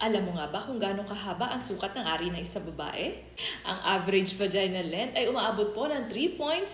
Alam mo nga ba kung gaano kahaba ang sukat ng ari ng isang babae? Ang average vaginal length ay umaabot po ng 3.7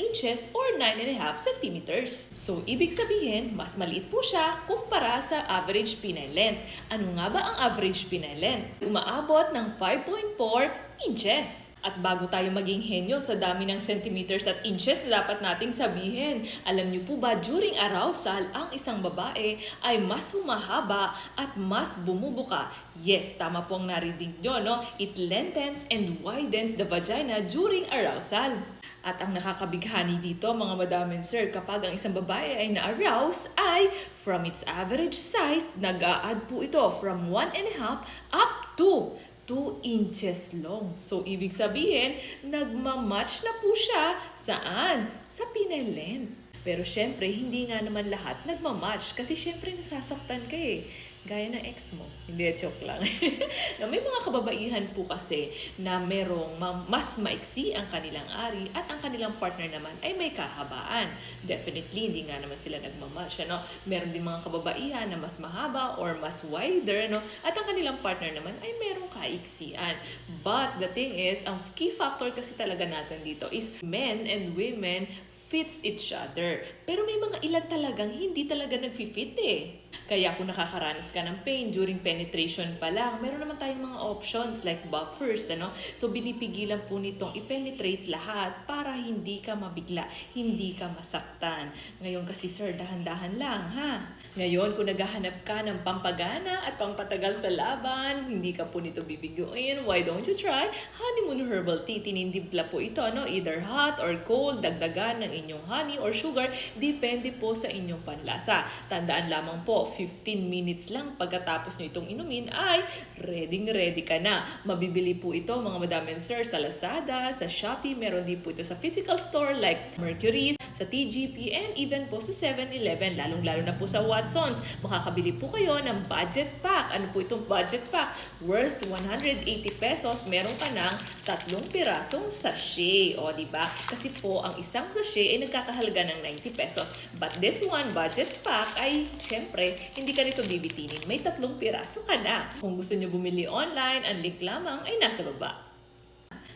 inches or 9.5 centimeters. So, ibig sabihin, mas maliit po siya kumpara sa average penile length. Ano nga ba ang average penile length? Umaabot ng 5.4 inches. At bago tayo maging henyo sa dami ng centimeters at inches na dapat nating sabihin, alam niyo po ba during arousal, ang isang babae ay mas humahaba at mas bumubuka. Yes, tama po ang narinig nyo, no? It lengthens and widens the vagina during arousal. At ang nakakabighani dito, mga madam and sir, kapag ang isang babae ay na-arouse, ay from its average size, nag-a-add po ito from 1.5 up to 2 inches long. So, ibig sabihin, nagmamatch na po siya saan? Sa penile length. Pero syempre, hindi nga naman lahat nagmamatch kasi syempre nasasaktan ka eh. Gaya ng ex mo. Hindi, joke lang. na may mga kababaihan po kasi na merong ma- mas maiksi ang kanilang ari at ang kanilang partner naman ay may kahabaan. Definitely, hindi nga naman sila nagmamatch. Ano? Meron din mga kababaihan na mas mahaba or mas wider. Ano? At ang kanilang partner naman ay merong kaiksian. But the thing is, ang key factor kasi talaga natin dito is men and women fits each other. Pero may mga ilan talagang hindi talaga nag-fit eh. Kaya kung nakakaranas ka ng pain during penetration pa lang, meron naman tayong mga options like buffers, ano? So binipigilan po nitong i-penetrate lahat para hindi ka mabigla, hindi ka masaktan. Ngayon kasi sir, dahan-dahan lang, ha? Ngayon, kung naghahanap ka ng pampagana at pampatagal sa laban, hindi ka po nito bibiguin, why don't you try honeymoon herbal tea? Tinindimpla po ito, no? Either hot or cold, dagdagan ng inyong honey or sugar, depende po sa inyong panlasa. Tandaan lamang po, 15 minutes lang pagkatapos nyo itong inumin ay ready ready ka na. Mabibili po ito mga madam and sir sa Lazada, sa Shopee, meron din po ito sa physical store like Mercury's, sa TGP, and even po sa 7-Eleven, lalong-lalo na po sa Watsons. Makakabili po kayo ng budget pack. Ano po itong budget pack? Worth 180 pesos. Meron ka ng tatlong pirasong sachet. O, di ba? Kasi po, ang isang sachet ay nagkakahalaga ng 90 pesos. But this one, budget pack, ay, syempre, hindi ka nito bibitinin. May tatlong piraso ka na. Kung gusto nyo bumili online, ang link lamang ay nasa baba.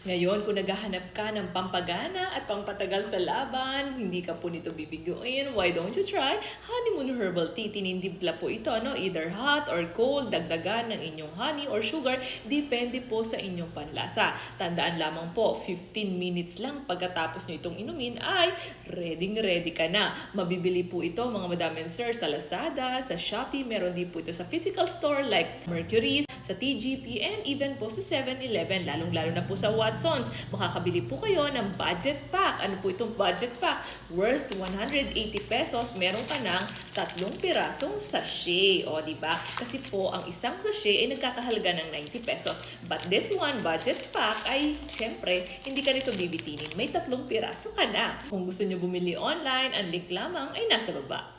Ngayon, kung naghahanap ka ng pampagana at pampatagal sa laban, hindi ka po nito bibiguin, why don't you try honeymoon herbal tea? Tinindimpla po ito, no? either hot or cold, dagdagan ng inyong honey or sugar, depende po sa inyong panlasa. Tandaan lamang po, 15 minutes lang pagkatapos nyo itong inumin ay ready ready ka na. Mabibili po ito mga madam and sir sa Lazada, sa Shopee, meron din po ito sa physical store like Mercury's, sa TGP, and even po sa 7-Eleven, lalong-lalo na po sa Watsons. Makakabili po kayo ng budget pack. Ano po itong budget pack? Worth 180 pesos. Meron ka ng tatlong pirasong sachet. O, di ba? Kasi po, ang isang sachet ay nagkakahalaga ng 90 pesos. But this one, budget pack, ay, syempre, hindi ka nito bibitinin. May tatlong piraso ka na. Kung gusto nyo bumili online, ang link lamang ay nasa baba.